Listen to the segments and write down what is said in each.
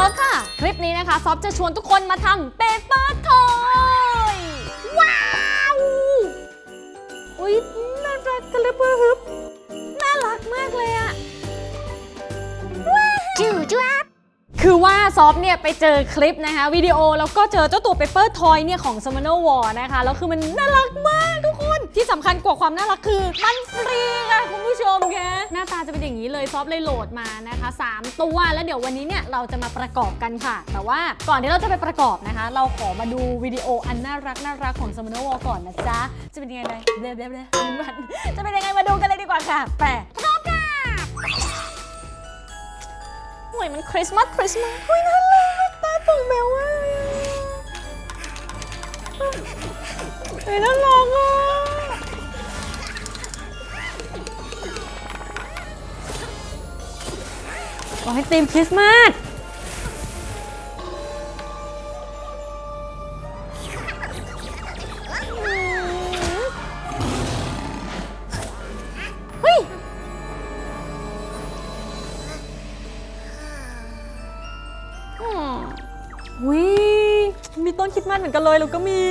อฟค่ะ คลิปนี้นะคะ ซอฟจะชวนทุกคนมาทำเปเปอร์ทอยว้าวอุ๊ยน่ารักกระเบือฮึบน่ารักมากเลยอะจูจ้าบคือว่าซอฟเนี่ยไปเจอคลิปนะคะ วิดีโอแล้วก็เจอเจ้าตัวเปเปอร์ทอยเนี่ยของ s u m m o n e r War นะคะ แล้วคือมันน่ารักมากทุกคน ที่สำคัญกว่าความน่ารักคือ มันฟรีค่ะคุณผู้ชมแคะหน้าตาจะเป็นอย่างนี้เลยซอฟเลยโหลดมานะคะ 3 ตัวแล้วเดี๋ยววันนี้เนี่ยเราจะมาประกอบกันค่ะ แต่ว่าก่อนที่เราจะไปประกอบนะคะ เราขอมาดูวิดีโออันน่ารักน่ารักของ s u m m o n e r War ก่อนนะจ๊ะ จะเป็นยังไงเลยเบลเบลเบลมันจะเป็นยังไงมาดูกันเลยดีกว่าค่ะแปะพร้อมค่ะโอ้ยมันคริสต์มาสคริสต์มาสอุ้ยน่ารักตาตุ่งแมวอะเฮ้ยน่ารักอะ ขอให้ธีมคริสต์มาส เฮ้ย อืมวิมีต้นคริดมันเหมือนกันเลยแล้วก็มี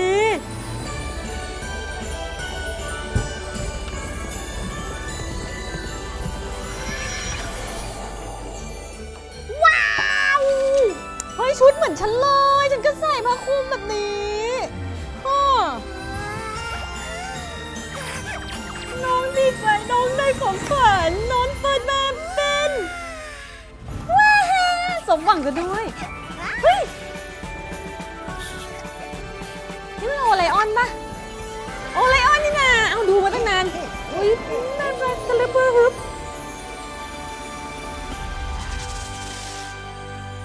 ได้ของขวัญน้องเปิดมาเป็นว้าวสมหวังกันด้วย เฮ้ย นี่มันโอไลออนปะโอไลออนนี่นะเอาดูมาตั้งนาน อุ้ยน่ารักกระเบือฮึบ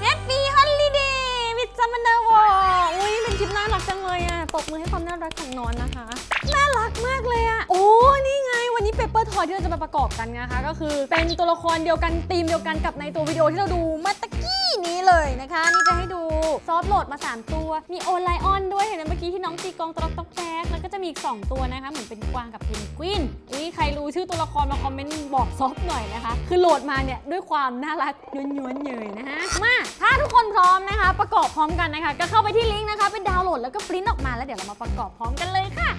Happy Holiday with Summoner War อุ้ยเป็นคลิปน่ารักจังเลยอะ ตบมือให้ความน่ารักของนอนนะคะ น่ารักมากเลยอะ โอ้ นี่ไง วันนี้เปเปอร์ทอยที่เราจะมาประกอบกันนะคะ ก็คือเป็นตัวละครเดียวกันธีมเดียวกันกับในตัววิดีโอที่เราดูเมื่อตะกี้นี้เลยนะคะ นี่จะให้ดูซอฟโหลดมา 3 ตัว มีโอไลออนด้วยเห็นไหมเมื่อกี้ที่น้องตีกองตรอกตอกแจ๊กแล้วก็จะมีอีก 2 ตัวนะคะ เหมือนเป็นกวางกับเพนกวินอุ้ยใครรู้ชื่อตัวละครมาคอมเมนต์บอกซอฟหน่อยนะคะ คือโหลดมาเนี่ยด้วยความน่ารักย้วนๆเยยนะคะมาถ้าทุกคนพร้อมนะคะ ประกอบพร้อมกันนะคะ ก็เข้าไปที่ลิงก์นะคะไปดาวน์โหลดแล้วก็ปริ้นออกมาแล้วเดี๋ยวเรามาประกอบพร้อมกันเลยค่ะ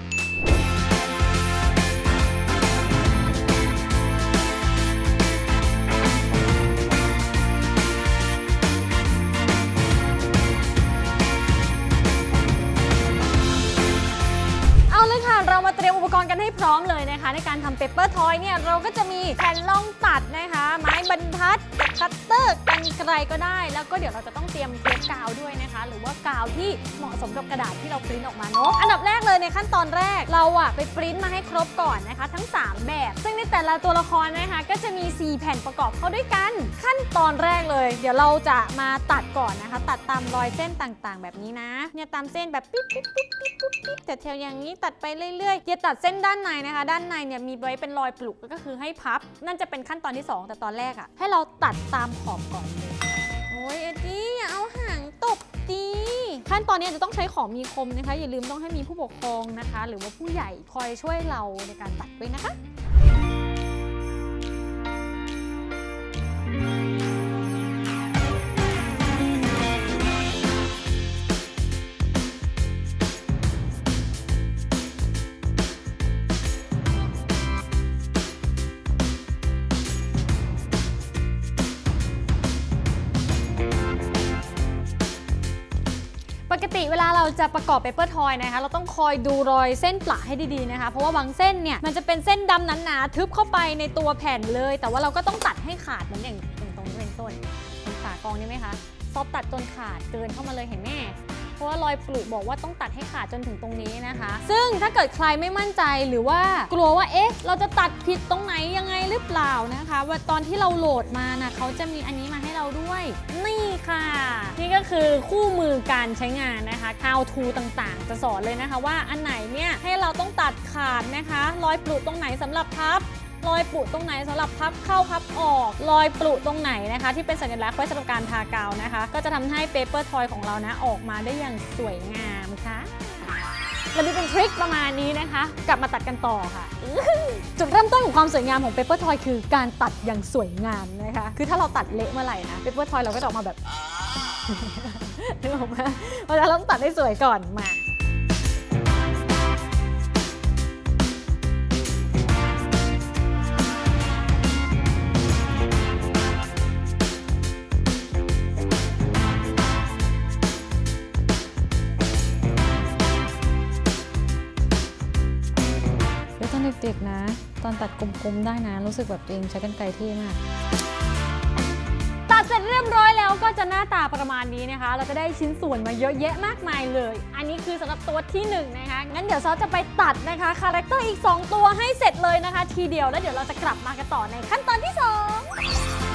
ตรียมอุปกรณ์กันให้พร้อมเลยนะคะ ในการทำเปเปอร์ทอยเนี่ยเราก็จะมีแผ่นรองตัดนะคะ ไม้บรรทัดคัตเตอร์กันไกรก็ได้ แล้วก็เดี๋ยวเราจะต้องเตรียมเทปกาวด้วยนะคะ หรือว่ากาวที่เหมาะสมกับกระดาษที่เราปริ้นออกมาเนาะอันดับแรกเลยในขั้นตอนแรกเราอะไปปริ้นมาให้ครบก่อนนะคะ ทั้ง 3 แบบ ซึ่งในแต่ละตัวละครนะคะ ก็จะมี 4 แผ่นประกอบเข้าด้วยกัน ขั้นตอนแรกเลย เดี๋ยวเราจะมาตัดก่อนนะคะ ตัดตามรอยเส้นต่างๆ แบบนี้นะเนี่ยตามเส้นแบบปิ๊บปิ๊บปิ๊บปิ๊บปิ๊บปิ๊บแต่แถวอย่างนี้ตัดไปเรื่อยๆอย่าตัดเส้นด้านในนะคะ ด้านในเนี่ยมีไว้เป็นรอยปลุกก็คือให้พับ นั่นจะเป็นขั้นตอนที่ 2 แต่ตอนแรกอะให้เราตัดตามขอบก่อนเลย โอ้ยเอ็ดดี้อย่าเอาหางตบดีขั้นตอนนี้จะต้องใช้ของมีคมนะคะ อย่าลืมต้องให้มีผู้ปกครองนะคะ หรือว่าผู้ใหญ่คอยช่วยเราในการตัดด้วยนะคะ กติเวลาเราจะประกอบเปเปอร์ทอยนะคะ เราต้องคอยดูรอยเส้นปละให้ดีๆนะคะ เพราะว่าบางเส้นเนี่ยมันจะเป็นเส้นดำหนาๆทึบเข้าไปในตัวแผ่นเลย แต่ว่าเราก็ต้องตัดให้ขาดเหมือนอย่างตรงนี้เป็นต้นเห็นขากองนี้ไหมคะ ซอฟตัดจนขาดเกินเข้ามาเลยเห็นไหม ราะว่ารอยปลุบอกว่าต้องตัดให้ขาดจนถึงตรงนี้นะคะ ซึ่งถ้าเกิดใครไม่มั่นใจหรือว่ากลัวว่าเอ๊ะ เราจะตัดผิดตรงไหนยังไงหรือเปล่านะคะว่าตอนที่เราโหลดมานะเขาจะมีอันนี้มาให้เราด้วย นี่ค่ะ นี่ก็คือคู่มือการใช้งานนะคะ how to ต่างๆ จะสอนเลยนะคะว่าอันไหนเนี่ยให้เราต้องตัดขาดนะคะ รอยปลุตรงไหนสำหรับพับ รอยปลุตรงไหนสำหรับพับเข้าพับออก รอยปลุตรงไหนนะคะ ที่เป็นสัญลักษณ์ไว้สำหรับการทากาวนะคะ ก็จะทำให้เปเปอร์ทอยของเรานะออกมาได้อย่างสวยงามค่ะเรามีเป็นทริคประมาณนี้นะคะ กลับมาตัดกันต่อค่ะ จุดเริ่มต้นของความสวยงามของเปเปอร์ทอยคือการตัดอย่างสวยงามนะคะ คือถ้าเราตัดเละเมื่อไหร่นะเปเปอร์ทอยเราก็จะออกมาแบบนึกออกไหมเราจะต้องตัดให้สวยก่อนมา อนตัดกลมๆได้นะ รู้สึกแบบตัวเองใช้กันไกลเท่มาก ตัดเสร็จเรียบร้อยแล้วก็จะหน้าตาประมาณนี้นะคะ เราจะได้ชิ้นส่วนมาเยอะแยะมากมายเลย อันนี้คือสำหรับตัวที่หนึ่งนะคะ งั้นเดี๋ยวซอจะไปตัดนะคะคาแรคเตอร์อีก 2 ตัวให้เสร็จเลยนะคะ ทีเดียวแล้วเดี๋ยวเราจะกลับมากันต่อในขั้นตอนที่ 2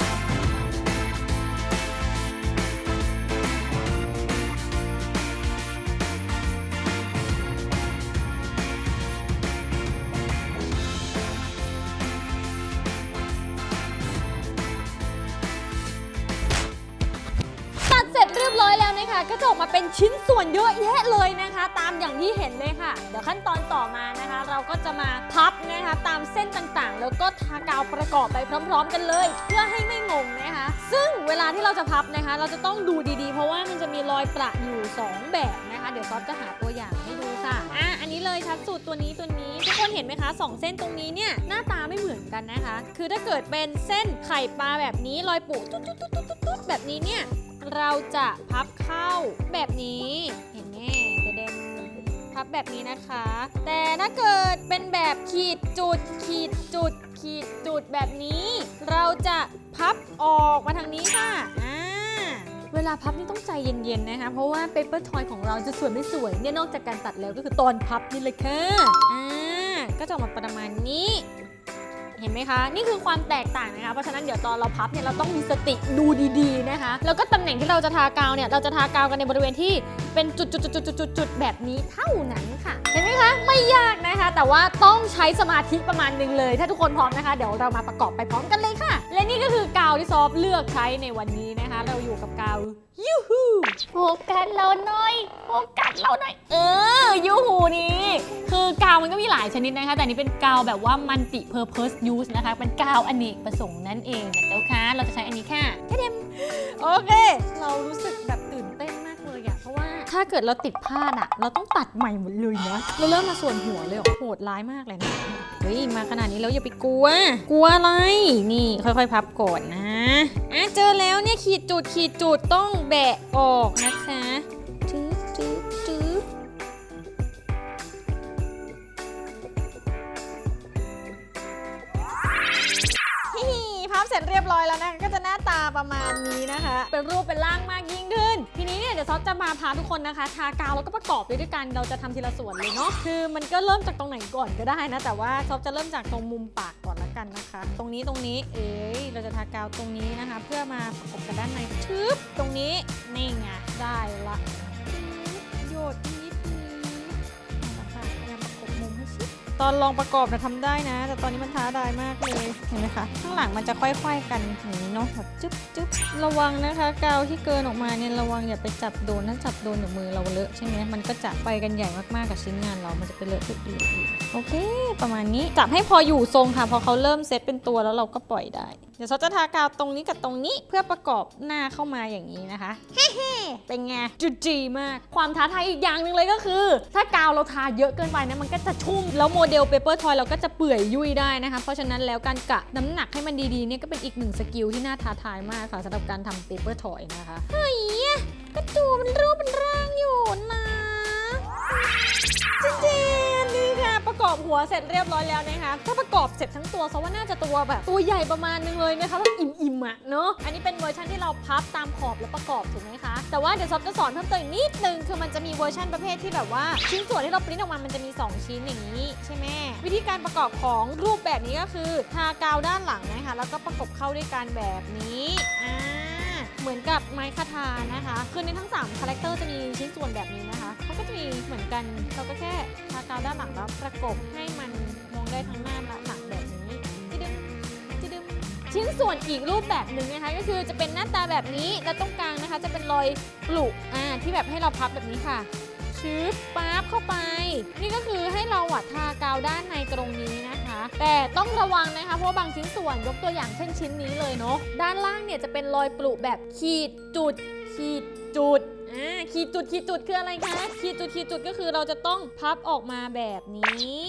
อยแล้วนะคะก็จกมาเป็นชิ้นส่วนเยอะแยะเลยนะคะ ตามอย่างที่เห็นเลยค่ะ เดี๋ยวขั้นตอนต่อมานะคะ เราก็จะมาพับนะคะตามเส้นต่างๆ แล้วก็ทากาวประกอบไปพร้อม ๆ กันเลย เพื่อให้ไม่งงนะคะ ซึ่งเวลาที่เราจะพับนะคะ เราจะต้องดูดีๆ เพราะว่ามันจะมีรอยประอยู่ 2 แบบนะคะ เดี๋ยวซอฟจะหาตัวอย่างให้ดูค่ะอะอันนี้เลยชัดสุดตัวนี้ตัวนี้ คนเห็นไหมคะสองเส้นตรงนี้เนี่ยหน้าตาไม่เหมือนกันนะคะ คือถ้าเกิดเป็นเส้นไข่ปลาแบบนี้รอยปุตุ๊ดๆๆๆๆแบบนี้เนี่ยเราจะพับเข้าแบบนี้เห็นไหมจะเด่นพับแบบนี้นะคะ แต่ถ้าเกิดเป็นแบบขีดจุด ขีดจุด ขีดจุดแบบนี้ เราจะพับออกมาทางนี้ค่ะอ่าเวลาพับนี่ต้องใจเย็นๆนะคะ เพราะว่าเปเปอร์ทอยของเราจะสวยไม่สวยเนี่ยนอกจากการตัดแล้วก็คือตอนพับนี่เลยค่ะอ่า ก็จะออกมาประมาณนี้ เห็นไหมคะ นี่คือความแตกต่างนะคะ เพราะฉะนั้นเดี๋ยวตอนเราพับเนี่ยเราต้องมีสติดูดีๆนะคะ แล้วก็ตำแหน่งที่เราจะทากาวเนี่ยเราจะทากาวกันในบริเวณที่เป็นจุดๆๆๆๆแบบนี้เท่านั้นค่ะ เห็นไหมคะ ไม่ยากนะคะ แต่ว่าต้องใช้สมาธิประมาณหนึงเลย ถ้าทุกคนพร้อมนะคะ เดี๋ยวเรามาประกอบไปพร้อมกันเลยค่ะ และนี่ก็คือกาวที่ซอฟเลือกใช้ในวันนี้นะคะ เราอยู่กับกาว ยูฮูโฟกัสเราหน่อยโฟกัสเราหน่อย เออ ยูฮูนี้ คือกาวมันก็มีหลายชนิดนะคะ แต่อันนี้เป็นกาวแบบว่า multi purpose use นะคะ เป็นกาวอเนกประสงค์นั่นเองนะเจ้าค่ะ เราจะใช้อันนี้ค่ะแค่เดมโอเค เรารู้สึกแบบ ถ้าเกิดเราติดพลาดอะเราต้องตัดใหม่หมดเลยนะ เราเริ่มมาส่วนหัวเลยเหรอโหดร้ายมากเลยนะ เฮ้ย มาขนาดนี้แล้วอย่าไปกลัว กลัวอะไร นี่ค่อยๆ พับก่อนนะ อะเจอแล้วเนี่ยขีดจุดขีดจุดต้องแบะออกนะคะ ร็จเรียบร้อยแล้วนะคะก็จะหน้าตาประมาณนี้นะคะ เป็นรูปเป็นร่างมากยิ่งขึ้น ทีนี้เนี่ยเดี๋ยวซอฟจะมาพาทุกคนนะคะ ทากาวแล้วก็ประกอบไปด้วยกันเราจะทำทีละส่วนเลยเนาะคือมันก็เริ่มจากตรงไหนก่อนก็ได้นะ แต่ว่าซอฟจะเริ่มจากตรงมุมปากก่อนละกันนะคะ ตรงนี้ตรงนี้เอ้ยเราจะทากาวตรงนี้นะคะ เพื่อมาประกบกันด้านในชึบตรงนี้นี่ไงได้ละ ตอนลองประกอบนะทำได้นะ แต่ตอนนี้มันท้าทายมากเลยเห็นไหมคะข้างหลังมันจะค่อยๆกันอย่างนี้เนาะแบบจุ๊บจุ๊บระวังนะคะกาวที่เกินออกมาเนี่ยระวังอย่าไปจับโดนถ้าจับโดนเดี๋ยวมือเราเลอะใช่ไหมมันก็จะไปกันใหญ่มากๆกับชิ้นงานเรามันจะไปเลอะทุกอื่นอีกโอเค ประมาณนี้จับให้พออยู่ทรงค่ะพอเขาเริ่มเซตเป็นตัวแล้วเราก็ปล่อยได้ เดี๋ยวเขาจะทากาวตรงนี้กับตรงนี้เพื่อประกอบหน้าเข้ามาอย่างนี้นะคะเป็นไงจุดจีมาก ความท้าทายอีกอย่างหนึ่งเลยก็คือ ถ้ากาวเราทาเยอะเกินไปนะมันก็จะชุ่ม แล้วโมเดลเปเปอร์ทอยเราก็จะเปื่อยยุ่ยได้นะคะ เพราะฉะนั้นแล้วการกะน้ำหนักให้มันดีๆเนี่ยก็เป็นอีกหนึ่งสกิลที่น่าท้าทายมากค่ะสำหรับการทำเปเปอร์ทอยนะคะเฮ้ยกระจูมันรูปเป็นร่างอยู่นะจริง แค่ะประกอบหัวเสร็จเรียบร้อยแล้วนะคะถ้าประกอบเสร็จทั้งตัวซะว่าน่าจะตัวแบบตัวใหญ่ประมาณนึงเลยนะคะแบบอิ่มๆอะเนาะอันนี้เป็นเวอร์ชันที่เราพับตามขอบแล้วประกอบถูกไหมคะแต่ว่าเดี๋ยวซอฟจะสอนเพิ่มเติมอีกนิดนึงคือมันจะมีเวอร์ชันประเภทที่แบบว่าชิ้นส่วนที่เราปริ้นออกมามันจะมี 2 ชิ้นอย่างนี้ใช่ไหมวิธีการประกอบของรูปแบบนี้ก็คือทากาวด้านหลังนะคะแล้วก็ประกบเข้าด้วยกันแบบนี้อ่า เหมือนกับไม้คาทานะคะคือในทั้ง3คาแรคเตอร์จะมีชิ้นส่วนแบบนี้นะคะเขาก็จะมีเหมือนกันเราก็แค่ทากาวด้านหลังแล้วประกบให้มันมองได้ทั้งหน้าและหลังแบบนี้จิดึมจิดึมชิ้นส่วนอีกรูปแบบหนึ่งนะคะก็คือจะเป็นหน้าตาแบบนี้แล้วตรงกลางนะคะ จะเป็นรอยปลุอ่าที่แบบให้เราพับแบบนี้ค่ะชืบปั๊บเข้าไป นี่ก็คือให้เราอะทากาวด้านในตรงนี้นะ แต่ต้องระวังนะคะ เพราะว่าบางชิ้นส่วนยกตัวอย่างเช่นชิ้นนี้เลยเนาะด้านล่างเนี่ยจะเป็นรอยปลุแบบขีดจุด ขีดจุดอ่าขีดจุดขีดจุดคืออะไรคะขีดจุดขีดจุดก็คือเราจะต้องพับออกมาแบบนี้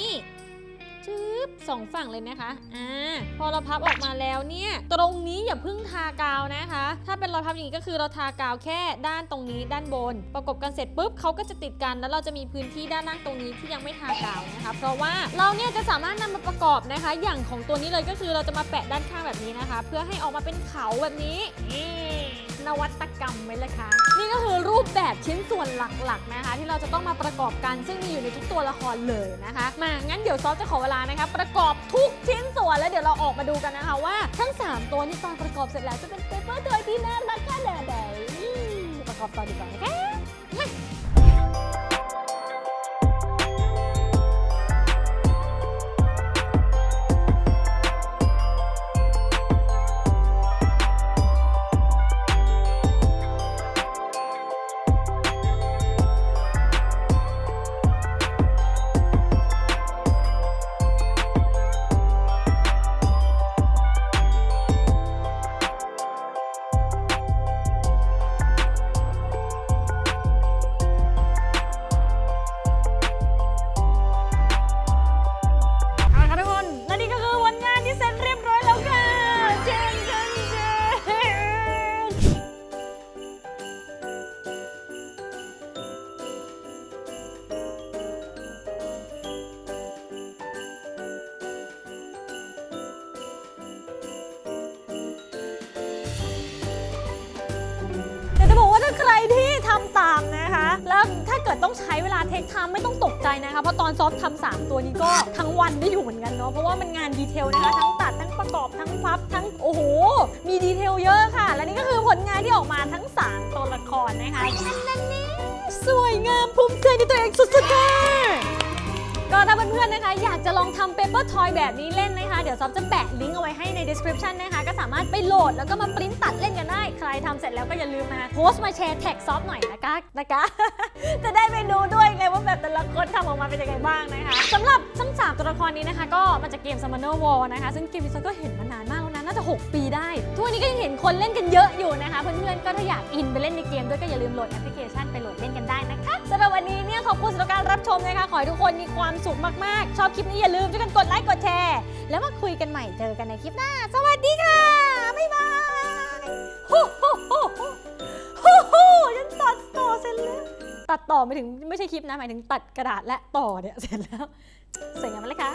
ชึบสองฝั่งเลยนะคะอ่าพอเราพับออกมาแล้วเนี่ย ตรงนี้อย่าเพิ่งทากาวนะคะ ถ้าเป็นรอยพับอย่างนี้ก็คือเราทากาวแค่ด้านตรงนี้ด้านบน ประกบกันเสร็จปุ๊บเขาก็จะติดกัน แล้วเราจะมีพื้นที่ด้านล่างตรงนี้ที่ยังไม่ทากาวนะคะ เพราะว่าเราเนี่ยจะสามารถนำมาประกอบนะคะ อย่างของตัวนี้เลยก็คือเราจะมาแปะด้านข้างแบบนี้นะคะ เพื่อให้ออกมาเป็นเขาแบบนี้ นวัตกรรมไหมล่ะคะนี่ก็คือรูปแบบชิ้นส่วนหลักๆนะคะ ที่เราจะต้องมาประกอบกันซึ่งมีอยู่ในทุกตัวละครเลยนะคะ มางั้นเดี๋ยวซอฟจะขอเวลานะคะ ประกอบทุกชิ้นส่วนแล้วเดี๋ยวเราออกมาดูกันนะคะว่าทั้ง 3 ตัวนี้ตอนประกอบเสร็จแล้วจะเป็นเปเปอร์ทอยที่น่ารักขนาดไหนประกอบต่อดีกว่านะคะ ใครที่ทำตามนะคะ แล้วถ้าเกิดต้องใช้เวลาเทคไทม์ไม่ต้องตกใจนะคะ เพราะตอนซอฟทำสามตัวนี้ก็ทั้งวันได้อยู่เหมือนกันเนาะ เพราะว่ามันงานดีเทลนะคะ ทั้งตัดทั้งประกอบทั้งพับทั้งโอ้โห มีดีเทลเยอะค่ะ และนี่ก็คือผลงานที่ออกมาทั้ง3ตัวละครนะคะนั่นนี่สวยงามภูมิใจในตัวเองสุดๆค่ะ ก็ถ้าเพื่อนๆนะคะ อยากจะลองทำเปเปอร์ทอยแบบนี้เล่นนะคะ เดี๋ยวซอฟจะแปะลิงก์เอาไว้ให้ใน description นะคะ ก็สามารถไปโหลดแล้วก็มาปริ้นตัดเล่นกันได้ ใครทำเสร็จแล้วก็อย่าลืมมาโพสต์มาแชร์แท็กซอฟหน่อยนะคะนะคะ จะได้ไปดูด้วยไงว่าแบบแต่ละคนทำออกมาเป็นยังไงบ้างนะคะสำหรับทั้งสามตัวละครนี้นะคะ ก็มาจากเกม Summoner War นะคะ ซึ่งเกมนี้ซอฟก็เห็นมานานมากแล้ว น่าจะ 6 ปีได้ ทุกวันนี้ก็ยังเห็นคนเล่นกันเยอะอยู่นะคะ เพื่อนๆ ก็ถ้าอยากอินไปเล่นในเกมด้วยก็อย่าลืมโหลดแอปพลิเคชันไปโหลดเล่นกันได้นะคะสำหรับวันนี้เนี่ยขอบคุณสำหรับการรับชมนะคะ ขอให้ทุกคนมีความสุขมากๆ ชอบคลิปนี้อย่าลืมช่วยกันกดไลค์กดแชร์ แล้วมาคุยกันใหม่เจอกันในคลิปหน้า สวัสดีค่ะ บ๊ายบายฮู้ฮู้ฮู้ฮู้ฮู้ฉันตัดต่อเสร็จแล้ว ตัดต่อไม่ถึงไม่ใช่คลิปนะหมายถึงตัดกระดาษและต่อเนี่ยเสร็จแล้วสวยงามไหมล่ะคะ